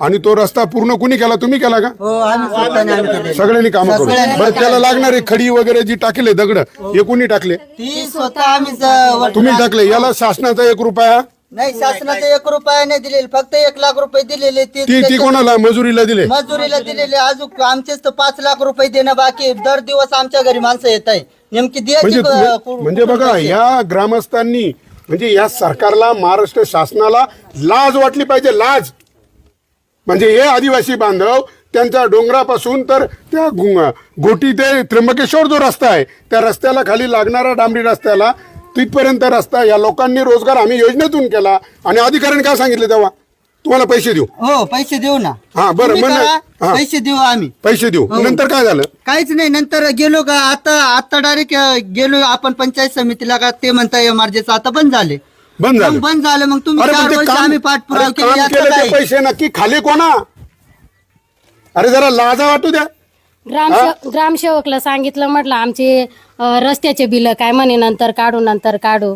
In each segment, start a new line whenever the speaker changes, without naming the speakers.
आणि तो रस्ता पूर्ण कुणी केला? तुम्ही केला का?
हो आम्ही स्वतःने आम्ही केलेली.
सगळ्यांनी कामं
सगळ्यांनी
बरं त्याला लागणारे खडी वगैरे जी टाकले दगड हे कुणी टाकले?
ती स्वतः आम्ही ज- वर-
तुम्ही टाकले. याला शासनाचा एक रुपया?
नाही शासनाचे एक रुपया नाही दिलेले. फक्त एक लाख रुपये दिलेले. ते
ती ती
त्याच्या-
कोणाला? मजुरीला दिले?
मजुरीला दिलेले. अजून आमचेच तर पाच लाख रुपये देणं बाकी आहे. दर दिवस आमच्या घरी माणसं येत आहे. नेमकी द्यायची
म्हणजे
क-
तुम्ही-
कु-
म्हणजे
कुठून
बघा
पैसे?
या ग्रामस्थांनी म्हणजे या सरकारला महाराष्ट्र शासनाला लाज वाटली पाहिजे. लाज. म्हणजे हे आदिवासी बांधव त्यांच्या डोंगरापासून तर त्या घोटी ते त्र्यंबकेश्वर जो रस्ता आहे त्या रस्त्याला खाली लागणारा डांबरी रस्त्याला तिथपर्यंत रस्ता या लोकांनी रोजगार आम्ही योजनेतून केला आणि अधिकाऱ्यांनी काय सांगितलं तेव्हा? तुम्हाला पैसे देऊ?
हो पैसे देऊ ना.
हा, बरं,
तुम्ही करा. पैसे देऊ आम्ही.
पैसे देऊ.
हो.
नंतर काय झालं?
काहीच नाही नंतर गेलो का आता आता डायरेक्ट गेलो आपण पंचायत समितीला का ते म्हणता एमआरजेचं आता बंद झाले.
बंद झालं.
मग बंद झालं मग तुम्ही
अरे पण
चार
ते
वर्ष
काम
आम्ही पाठपुरावा
अरे
केली
काम
आता
केले ते
काय?
पैसे नक्की खाली कोणा? अरे जरा लाजा वाटू द्या.
ग्रामसेवक ग्रामसेवकला सांगितलं म्हटलं आमचे अं, रस्त्याचे बिल काय म्हणे नंतर काढू नंतर काढू.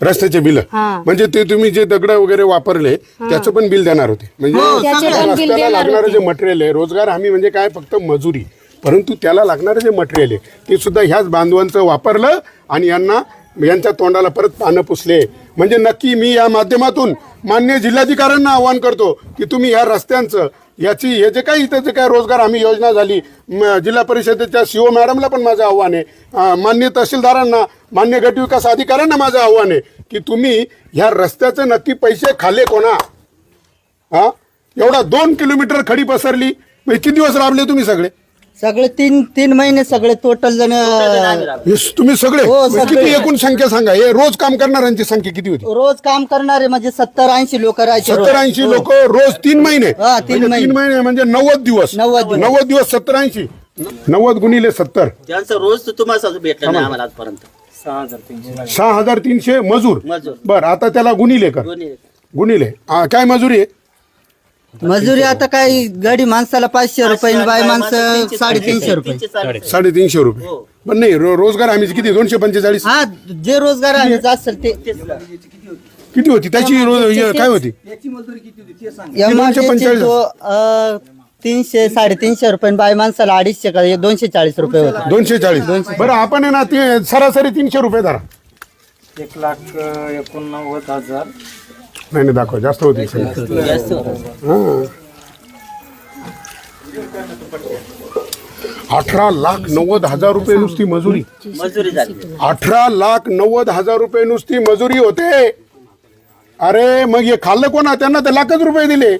रस्त्याचे बिल?
हा.
म्हणजे ते तुम्ही जे दगड वगैरे वापरले त्याचं पण बिल देणार होते. म्हणजे
त्याचे
त्या
पण बिल
रस्त्याला
देणार
लागणारं
होते.
जे मटेरियल आहे रोजगार हमी म्हणजे काय? फक्त मजुरी. परंतु त्याला लागणारं जे मटेरियल आहे ते सुद्धा ह्याच बांधवांचं वापरलं आणि यांना यांच्या तोंडाला परत पानं पुसले. म्हणजे नक्की मी या माध्यमातून मान्य जिल्हाधिकाऱ्यांना आवाहन करतो की तुम्ही ह्या रस्त्यांचं याची हे जे काही इथं जे काय रोजगार हमी योजना झाली म- जिल्हा परिषदेच्या सीओ मॅडमला पण माझं आव्हान आहे. मान्य तहसीलदारांना मान्य गटविकास अधिकाऱ्यांना माझं आव्हान आहे की तुम्ही ह्या रस्त्याचे नक्की पैसे खाले कोणा? हा? एवढा दोन किलोमीटर खडी पसरली. म्हणजे किती दिवस राबले तुम्ही सगळे.
सगळे तीन तीन महिने सगळे टोटल जण
हे स- तुम्ही सगळे?
हो, सगळे.
किती एकूण संख्या सांगा? हे रोज काम करणाऱ्यांची संख्या किती होती?
रोज काम करणारे म्हणजे सत्तर ऐंशी लोक राहायचे रोज.
सत्तर ऐंशी लोक रोज तीन महिने.
हा, तीन
म्हणजे
महिने.
तीन महिने. म्हणजे नव्वद दिवस.
नव्वद दिवस.
नव्वद दिवस सत्तर ऐंशी. नव्वद गुणिले सत्तर.
त्यांचं रोज तुम्हाला भेटलं नाही आम्हाला. आजपर्यंत.
सहा हजार तीनशे. मजूर.
मजूर.
बर आता त्याला गुणिले कर
दोन्ही
गुणिले. हा, काय मजुरी आहे?
मजुरी आता काय गाडी माणसाला पाचशे रुपये आणि बाय माणसं
तीनशे
साडेतीनशे रुपये.
तीनशे साडे-
साडेतीनशे रुपये.
हो.
पण नाही रो- रोजगार आम्ही किती दोनशे पंचेचाळीस?
हा जे रोजगार आहे असेल ते.
किती होती? त्याची रोज हे काय होती? पंचेचाळीस.
तीनशे साडेतीनशे रुपये आणि बाय माणसाला अडीचशे का हे दोनशे चाळीस रुपये होते.
दोनशे चाळीस बरं आपण आहे ना ते सरासरी तीनशे रुपये धरा.
एक लाख अ, एकोणनव्वद हजार.
नाही नाही दाखवा
जास्त होती.
हां. अठरा लाख नव्वद हजार रुपये नुसती मजुरी.
मजुरी झाली.
अठरा लाख नव्वद हजार रुपये नुसती मजुरी होते. अरे मग हे खाल्लं कोणा? त्यांना तर लाखच रुपये दिले.